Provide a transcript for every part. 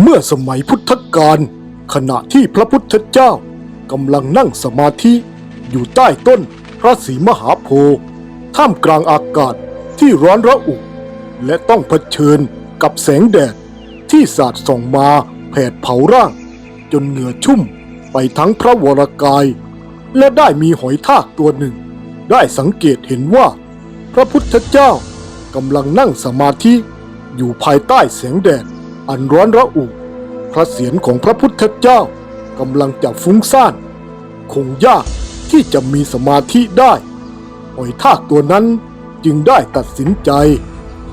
เมื่อสมัยพุทธกาลขณะที่พระพุทธเจ้ากำลังนั่งสมาธิ อยู่ใต้ต้นพระศรีมหาโพธิ์ท่ามกลางอากาศที่ร้อนระอุ และต้องเผชิญกับแสงแดดที่สาดส่องมาแผดเผาร่าง จนเหงื่อชุ่มไปทั้งพระวรกาย และได้มีหอยทากตัวหนึ่ง ได้สังเกตเห็นว่า พระพุทธเจ้ากำลังนั่งสมาธิอยู่ภายใต้แสงแดด อันร้อนระอุพระเศียรของพระพุทธเจ้ากำลังจะฟุ้งซ่าน คงยากที่จะมีสมาธิได้ หอยทากตัวนั้นจึงได้ตัดสินใจ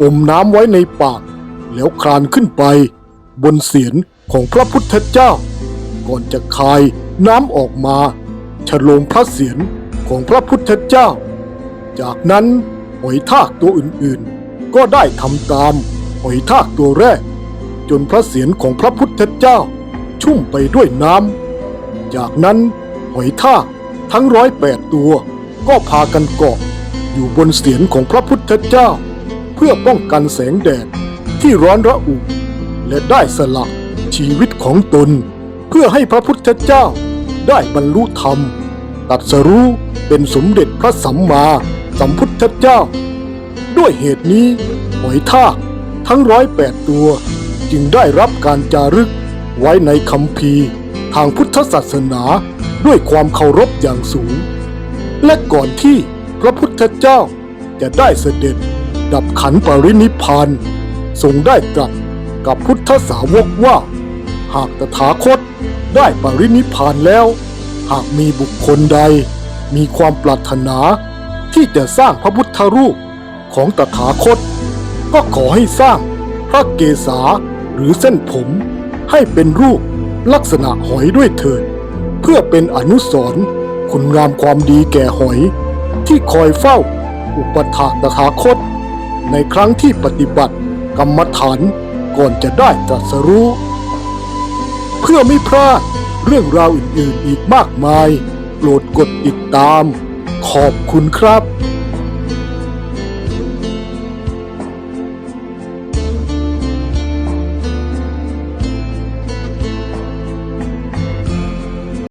อมน้ำไว้ในปาก แล้วคลานขึ้นไป บนเศียรของพระพุทธเจ้า ก่อนจะคายน้ำออกมาฉโลมพระเศียรของพระพุทธเจ้า จากนั้นหอยทากตัวอื่นๆ ก็ได้ทำตามหอยทากตัวแรก จนพระเศียรของพระพุทธเจ้า ชุ่มไปด้วยน้ำ จากนั้นหอยทากทั้งร้อยแปดตัว ก็พากันเกาะอยู่บนเศียรของพระพุทธเจ้า เพื่อป้องกันแสงแดดที่ร้อนระอุ และได้สละชีวิตของตน เพื่อให้พระพุทธเจ้าได้บรรลุธรรม ตัดสรู้เป็นสมเด็จพระสัมมาสัมพุทธเจ้า ด้วยเหตุนี้หอยทากทั้งร้อยแปดตัว จึงได้รับการจารึกไว้ในคำพีทางพุทธศาสนาด้วยความเคารพอย่างสูง และก่อนที่พระพุทธเจ้าจะได้เสด็จดับขันปรินิพานทรงได้ตรัสกับพุทธสาวกว่า หากตถาคตได้ปรินิพพานแล้ว หากมีบุคคลใด มีความปรารถนา ที่จะสร้างพระพุทธรูปของตถาคต ก็ขอให้สร้างพระเกศา หรือเส้นผมให้เป็นรูปลักษณะหอยด้วยเถิด เพื่อเป็นอนุสรณ์คุณงามความดีแก่หอย ที่คอยเฝ้า อุปถากตถาคต ในครั้งที่ปฏิบัติกรรมฐานก่อนจะได้ตรัสรู้ เพื่อไม่พลาดเรื่องราวอื่นๆอีกมากมาย โปรดกดติดตาม ขอบคุณครับ